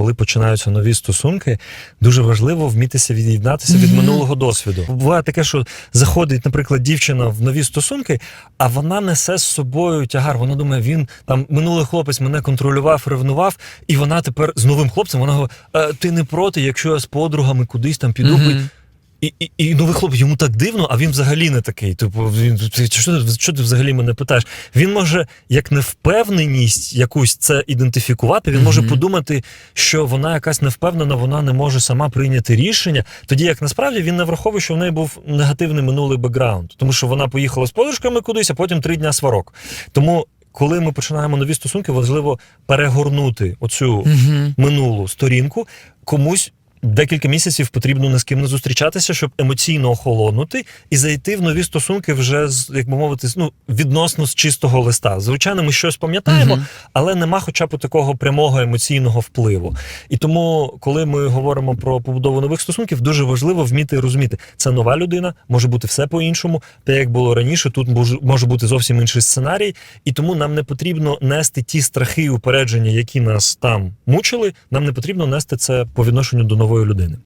коли починаються нові стосунки, дуже важливо вмітися від'єднатися від минулого досвіду. Буває таке, що заходить, наприклад, дівчина в нові стосунки, а вона несе з собою тягар. Вона думає, він там минулий хлопець мене контролював, ревнував, і вона тепер з новим хлопцем. Вона говорить: «Е, ти не проти, якщо я з подругами кудись там піду. І, і, і новий хлопець йому так дивно, а він взагалі не такий. Типу, він що, що ти взагалі мене питаєш? Він може як невпевненість якусь це ідентифікувати. Він може Мгм. подумати, що вона якась невпевнена, вона не може сама прийняти рішення. Тоді як насправді він не враховує, що в неї був негативний минулий бекграунд, тому що вона поїхала з подружками кудись, а потім три дня сварок. Тому. Коли ми починаємо нові стосунки, важливо перегорнути оцю Мгм. минулу сторінку, комусь декілька місяців потрібно ні з ким не зустрічатися, щоб емоційно охолонути і зайти в нові стосунки вже з, як би мовити, ну, відносно з чистого листа. Звичайно, ми щось пам'ятаємо, Мгм. але нема хоча б такого прямого емоційного впливу. І тому, коли ми говоримо про побудову нових стосунків, дуже важливо вміти розуміти, це нова людина, може бути все по-іншому, те, як було раніше, тут може, бути зовсім інший сценарій, і тому нам не потрібно нести ті страхи і упередження, які нас там мучили. Нам не потрібно нести це по відношенню до нової людини.